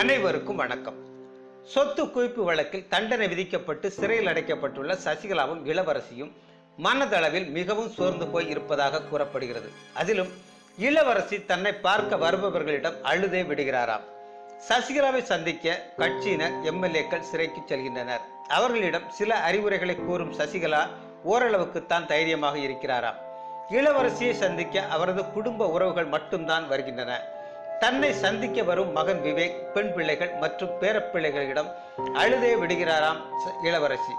அனைவருக்கும் வணக்கம். சொத்து குவிப்பு வழக்கில் தண்டனை விதிக்கப்பட்டு சிறையில் அடைக்கப்பட்டுள்ள சசிகலாவும் இளவரசியும் மனதளவில் மிகவும் சோர்ந்து போய் இருப்பதாக கூறப்படுகிறது. அதிலும் இளவரசி தன்னை பார்க்க வருபவர்களிடம் அழுதே விடுகிறாராம். சசிகலாவை சந்திக்க கட்சியினர் எம்எல்ஏக்கள் சிறைக்கு செல்கின்றனர். அவர்களிடம் சில அறிவுரைகளை கூறும் சசிகலா ஓரளவுக்கு தான் தைரியமாக இருக்கிறாராம். இளவரசியை சந்திக்க அவரது குடும்ப உறவுகள் மட்டும்தான் வருகின்றன. தன்னை சந்திக்க வரும் மகன் விவேக் பெண் பிள்ளைகள் மற்றும் பேரப்பிள்ளைகளிடம் அழுதே விடுகிறாராம் இளவரசி.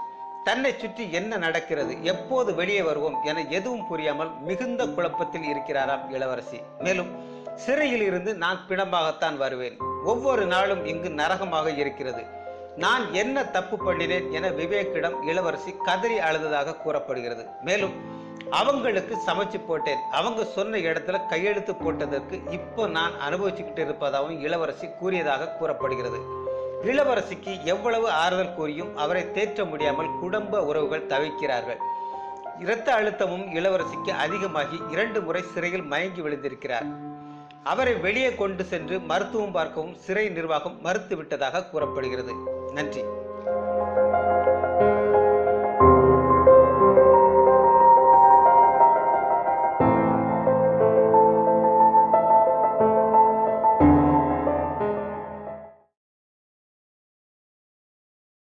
தன்னை சுற்றி என்ன நடக்கிறது எப்போது வெளியே வருவோம் என எதுவும் புரியாமல் மிகுந்த குழப்பத்தில் இருக்கிறாராம் இளவரசி. மேலும் சிறையில் இருந்து நான் பிணமாகத்தான் வருவேன். ஒவ்வொரு நாளும் இங்கு நரகமாக இருக்கிறது. நான் என்ன தப்பு பண்ணினேன் என விவேக்கிடம் இளவரசி கதறி அழுததாக கூறப்படுகிறது. மேலும் அவங்களுக்கு சமைச்சு போட்டேன். அவங்க சொன்ன இடத்துல கையெழுத்து போட்டதற்கு இப்போ நான் அனுபவிச்சுக்கிட்டு இருப்பதாகவும் இளவரசி கூறியதாக கூறப்படுகிறது. இளவரசிக்கு எவ்வளவு ஆறுதல் கூறியும் அவரை தேற்ற முடியாமல் குடும்ப உறவுகள் தவிக்கிறார்கள். இரத்த அழுத்தமும் இளவரசிக்கு அதிகமாகி இரண்டு முறை சிறையில் மயங்கி விழுந்திருக்கிறார். அவரை வெளியே கொண்டு சென்று மருத்துவம் பார்க்கவும் சிறை நிர்வாகம் மறுத்துவிட்டதாக கூறப்படுகிறது. நன்றி.